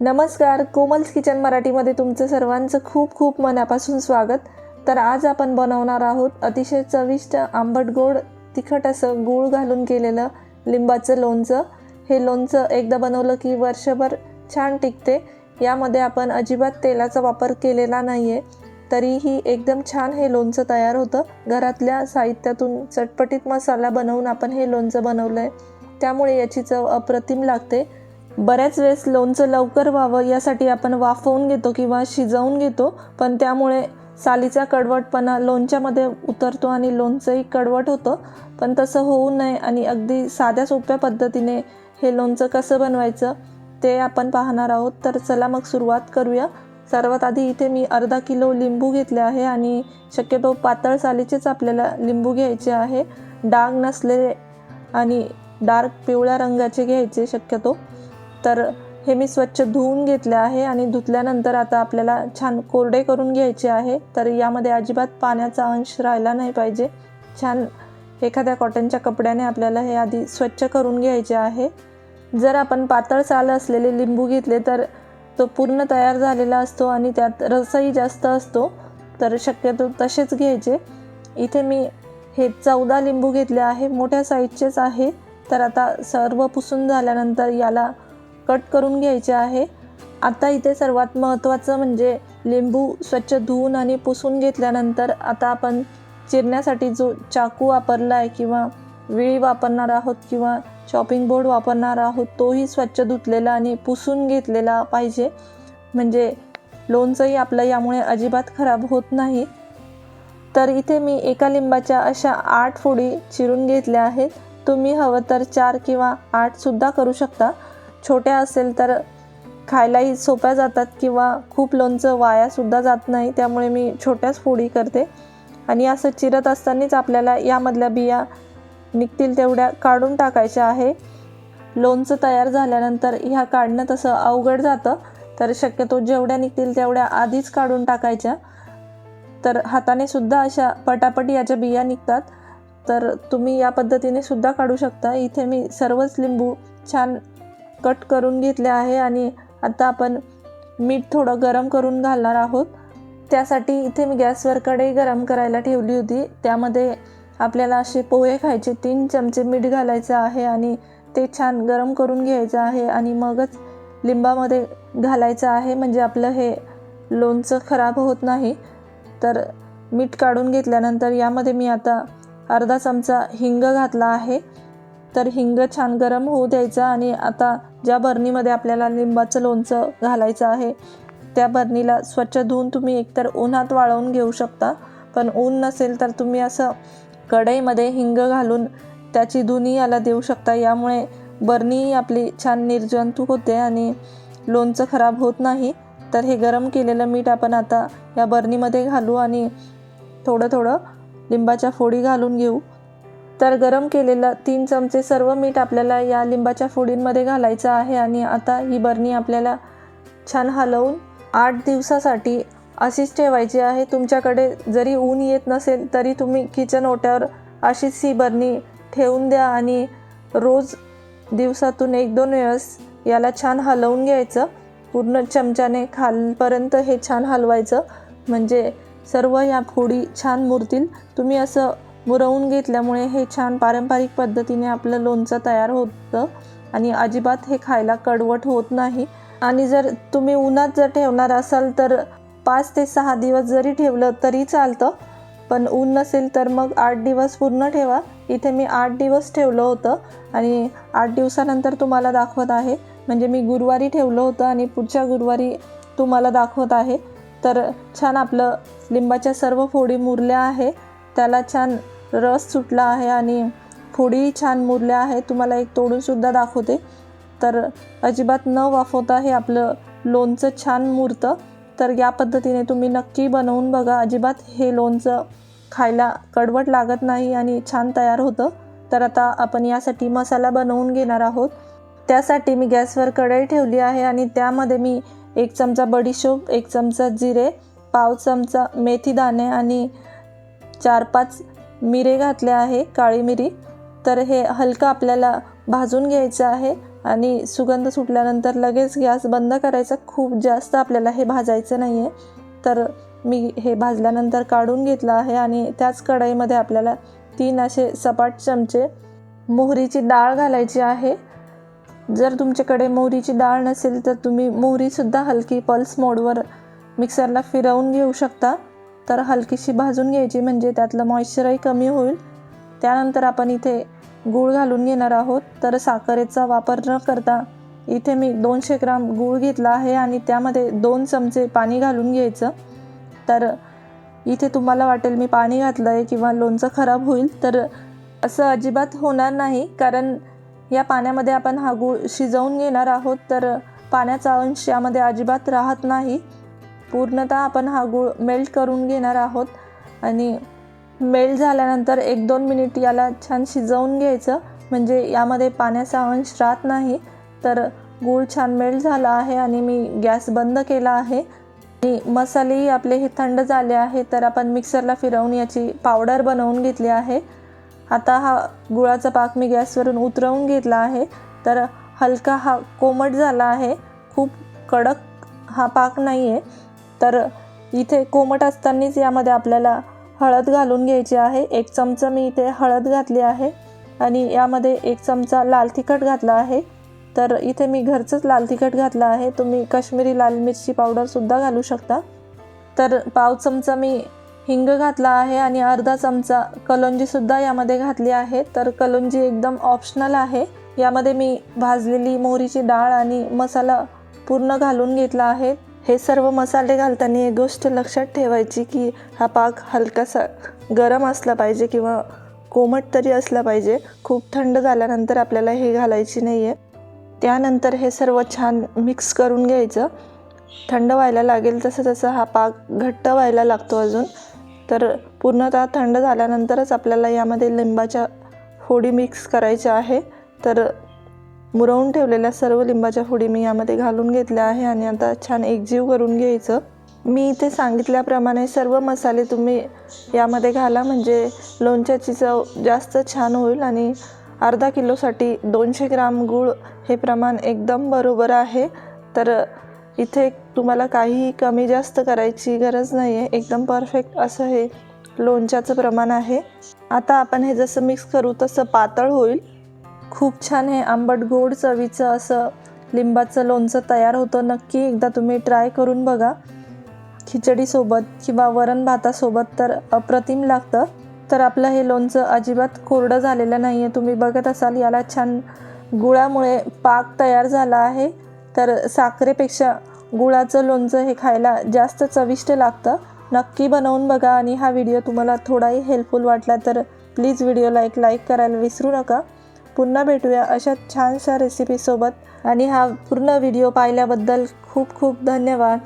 नमस्कार कोमल्स किचन मराठीमध्ये तुमचं सर्वांचं खूप खूप मनापासून स्वागत. तर आज आपण बनवणार आहोत अतिशय चविष्ट आंबट गोड तिखट असं गूळ घालून केलेलं लिंबाचं लोणचं. हे लोणचं एकदा बनवलं की वर्षभर छान टिकते. यामध्ये आपण अजिबात तेलाचा वापर केलेला नाही आहे तरीही एकदम छान हे लोणचं तयार होतं. घरातल्या साहित्यातून चटपटीत मसाला बनवून आपण हे लोणचं बनवलं आहे त्यामुळे याची चव अप्रतिम लागते. बऱ्याच वेळेस लोणचं लवकर व्हावं यासाठी आपण वाफवून घेतो किंवा शिजवून घेतो पण त्यामुळे सालीचा कडवटपणा लोणच्यामध्ये उतरतो आणि लोणचंही कडवट होतं पण तसं होऊ नये आणि अगदी साध्या सोप्या पद्धतीने हे लोणचं कसं बनवायचं ते आपण पाहणार आहोत. तर चला मग सुरुवात करूया. सर्वात आधी इथे मी अर्धा किलो लिंबू घेतले आहे आणि शक्यतो पातळ सालीचेच आपल्याला लिंबू घ्यायचे आहे. डाग नसलेले आणि डार्क पिवळ्या रंगाचे घ्यायचे शक्यतो. तर हे मी स्वच्छ धुवून घेतले आहे आणि धुतल्यानंतर आता आपल्याला छान कोरडे करून घ्यायचे आहे. तर यामध्ये अजिबात पाण्याचा अंश राहिला नाही पाहिजे. छान एखाद्या कॉटनच्या कपड्याने आपल्याला हे आधी स्वच्छ करून घ्यायचे आहे. जर आपण पातळ साल असलेले लिंबू घेतले तर तो पूर्ण तयार झालेला असतो आणि त्यात रसही जास्त असतो. तर शक्यतो तसेच घ्यायचे. इथे मी हे चौदा लिंबू घेतले आहे. मोठ्या साईजचेच आहे. तर आता सर्व पुसून झाल्यानंतर याला कट करून घ्यायचे आहे. आता इथे सर्वात महत्त्वाचं म्हणजे लिंबू स्वच्छ धुवून आणि पुसून घेतल्यानंतर आता आपण चिरण्यासाठी जो चाकू वापरला आहे किंवा विळी वापरणार आहोत किंवा चॉपिंग बोर्ड वापरणार आहोत तोही स्वच्छ धुतलेला आणि पुसून घेतलेला पाहिजे. म्हणजे लोणचंही आपलं यामुळे अजिबात खराब होत नाही. तर इथे मी एका लिंबाच्या अशा आठ फोडी चिरून घेतल्या आहेत. तुम्ही हवं तर चार किंवा आठसुद्धा करू शकता. छोट्या असेल तर खायलाही सोप्या जातात किंवा खूप लोणचं वायासुद्धा जात नाही त्यामुळे मी छोट्याच फोडी करते. आणि असं चिरत असतानाच आपल्याला यामधल्या बिया निघतील तेवढ्या काढून टाकायच्या आहे. लोणचं तयार झाल्यानंतर ह्या काढणं तसं अवघड जातं तर शक्यतो जेवढ्या निघतील तेवढ्या आधीच काढून टाकायच्या. तर हाताने सुद्धा अशा पटापट याच्या बिया निघतात तर तुम्ही या पद्धतीने सुद्धा काढू शकता. इथे मी सर्वच लिंबू छान कट करून घेतले आहे आणि आता आपण मीठ थोडं गरम करून घालणार आहोत. त्यासाठी इथे मी गॅसवर कढई गरम करायला ठेवली होती. त्यामध्ये आपल्याला असे पोहे खायचे तीन चमचे मीठ घालायचं आहे आणि ते छान गरम करून घ्यायचं आहे आणि मगच लिंबामध्ये घालायचं आहे. म्हणजे आपलं हे लोणचं खराब होत नाही. तर मीठ काढून घेतल्यानंतर यामध्ये मी आता अर्धा चमचा हिंग घातला आहे. तर हिंग छान गरम होऊ द्यायचा आणि आता ज्या बरणीमध्ये आपल्याला लिंबाचं लोणचं घालायचं आहे त्या बरणीला स्वच्छ धुवून तुम्ही एकतर उन्हात वाळवून घेऊ शकता. पण ऊन नसेल तर तुम्ही असं कढईमध्ये हिंग घालून त्याची धुनी याला देऊ शकता. यामुळे बरणी आपली छान निर्जंतूक होते आणि लोणचं खराब होत नाही. तर हे गरम केलेलं मीठ आपण आता या बरणीमध्ये घालू आणि थोडं थोडं लिंबाच्या फोडी घालून घेऊ. तर गरम केलेलं तीन चमचे सर्व मीठ आपल्याला या लिंबाच्या फोडींमध्ये घालायचं आहे आणि आता ही बरणी आपल्याला छान हलवून आठ दिवसासाठी अशीच ठेवायची आहे. तुमच्याकडे जरी ऊन येत नसेल तरी तुम्ही किचन ओट्यावर अशीच ही बरणी ठेवून द्या आणि रोज दिवसातून एक दोन वेळेस याला छान हलवून घ्यायचं. पूर्ण चमच्याने खालपर्यंत हे छान हलवायचं. म्हणजे सर्व ह्या फोडी छान मुरतील. तुम्ही असं मुरवून घेतल्यामुळे हे छान पारंपरिक पद्धतीने आपलं लोणचं तयार होतं आणि अजिबात हे खायला कडवट होत नाही. आणि जर तुम्ही उन्हात जर ठेवणार असाल तर पाच ते सहा दिवस जरी ठेवलं तरी चालतं पण ऊन नसेल तर मग आठ दिवस पूर्ण ठेवा. इथे मी आठ दिवस ठेवलं होतं आणि आठ दिवसानंतर तुम्हाला दाखवत आहे. म्हणजे मी गुरुवारी ठेवलं होतं आणि पुढच्या गुरुवारी तुम्हाला दाखवत आहे. तर छान आपलं लिंबाच्या सर्व फोडी मुरल्या आहे. त्याला छान रस सुटला आहे आणि फोडी छान मुरल्या आहे तुम्हाला एक तोडूनसुद्धा दाखवते. तर अजिबात न वाफवता हे आपलं लोणचं छान मुरतं. तर या पद्धतीने तुम्ही नक्की बनवून बघा. अजिबात हे लोणचं खायला कडवट लागत नाही आणि छान तयार होतं. तर आता आपण यासाठी मसाला बनवून घेणार आहोत. त्यासाठी मी गॅसवर कढई ठेवली आहे आणि त्यामध्ये मी एक चमचा बडीशोप एक चमचा जिरे पाव चमचा मेथी दाणे आणि चार पाच मिरे घातले आहे काळी मिरी. तर हे हलकं आपल्याला भाजून घ्यायचं आहे आणि सुगंध सुटल्यानंतर लगेच गॅस बंद करायचा. खूप जास्त आपल्याला हे भाजायचं नाही आहे तर मी हे भाजल्यानंतर काढून घेतलं आहे आणि त्याच कढईमध्ये आपल्याला तीन असे सपाट चमचे मोहरीची डाळ घालायची आहे. जर तुमच्याकडे मोहरीची डाळ नसेल तर तुम्ही मोहरीसुद्धा हलकी पल्स मोडवर मिक्सरला फिरवून घेऊ शकता. तर हलकीशी भाजून घ्यायची म्हणजे त्यातलं मॉइश्चरही कमी होईल. त्यानंतर आपण इथे गूळ घालून घेणार आहोत. तर साखरेचा वापर न करता इथे मी दोनशे ग्राम गूळ घेतला आहे आणि त्यामध्ये दोन चमचे पाणी घालून घ्यायचं. तर इथे तुम्हाला वाटेल मी पाणी घातलं आहे किंवा लोणचं खराब होईल तर असं अजिबात होणार नाही. कारण या पाण्यामध्ये आपण हा गूळ शिजवून घेणार आहोत तर पाण्याचा अंश यामध्ये अजिबात राहत नाही. पूर्णतः आपण हा गूळ मेल्ट करून घेणार आहोत. आणि मेल्ट झाल्यानंतर एक दोन मिनिट याला छान शिजवून घ्यायचं. म्हणजे यामध्ये पाण्याचा अंश राहत नाही. तर गूळ छान मेल्ट झाला आहे आणि मी गॅस बंद केला आहे. आणि मसालेही आपले हे थंड झाले आहे तर आपण मिक्सरला फिरवून याची पावडर बनवून घेतली आहे. आता हा गुळाचा पाक मी गॅसवरून उतरवून घेतला आहे. तर हलका हा कोमट झाला आहे. खूप कडक हा पाक नाही आहे तर इथे कोमट असतानाच यामध्ये आपल्याला हळद घालून घ्यायची आहे. एक चमचा मी इथे हळद घातली आहे आणि यामध्ये एक चमचा लाल तिखट घातला आहे. तर इथे मी घरचंच लाल तिखट घातलं आहे. तुम्ही काश्मीरी लाल मिरची पावडरसुद्धा घालू शकता. तर पाव चमचा मी हिंग घातला आहे आणि अर्धा चमचा कलोंजीसुद्धा यामध्ये घातली आहे. तर कलोंजी एकदम ऑप्शनल आहे. यामध्ये मी भाजलेली मोहरीची डाळ आणि मसाला पूर्ण घालून घेतला आहे. हे सर्व मसाले घालताना एक गोष्ट लक्षात ठेवायची की हा पाक हलकासा गरम असला पाहिजे किंवा कोमट तरी असला पाहिजे. खूप थंड झाल्यानंतर आपल्याला हे घालायची नाही आहे त्यानंतर हे सर्व छान मिक्स करून घ्यायचं. थंड व्हायला लागेल तसं तसं हा पाक घट्ट व्हायला लागतो अजून. तर पूर्णतः थंड झाल्यानंतरच आपल्याला यामध्ये लिंबाच्या फोडी मिक्स करायच्या आहे. तर मुरवून ठेवलेल्या सर्व लिंबाच्या फोडी मी यामध्ये घालून घेतल्या आहे आणि आता छान एकजीव करून घ्यायचं. मी इथे सांगितल्याप्रमाणे सर्व मसाले तुम्ही यामध्ये घाला म्हणजे लोणच्याची चव जास्त छान होईल आणि अर्धा किलोसाठी दोनशे ग्राम गूळ हे प्रमाण एकदम बरोबर आहे. तर इथे तुम्हाला काहीही कमी जास्त करायची गरज नाही आहे एकदम परफेक्ट असं हे लोणच्याचं प्रमाण आहे. आता आपण हे जसं मिक्स करू तसं पातळ होईल. खूप छान हे आंबट गोड चवीचं असं लिंबाचं लोणचं तयार होतं. नक्की एकदा तुम्ही ट्राय करून बघा. खिचडीसोबत किंवा वरण भातासोबत तर अप्रतिम लागतं. तर आपलं हे लोणचं अजिबात कोरडं झालेलं नाही आहे तुम्ही बघत असाल याला छान गुळामुळे पाक तयार झाला आहे. तर साखरेपेक्षा गुळाचं लोणचं हे खायला जास्त चविष्ट लागतं. नक्की बनवून बघा आणि हा व्हिडिओ तुम्हाला थोडाही हेल्पफुल वाटला तर प्लीज व्हिडिओला एक लाईक करायला विसरू नका. पुन्हा भेटूया अशा छानशा रेसिपीसोबत आणि हा पूर्ण व्हिडिओ पाहिल्याबद्दल खूप खूप धन्यवाद.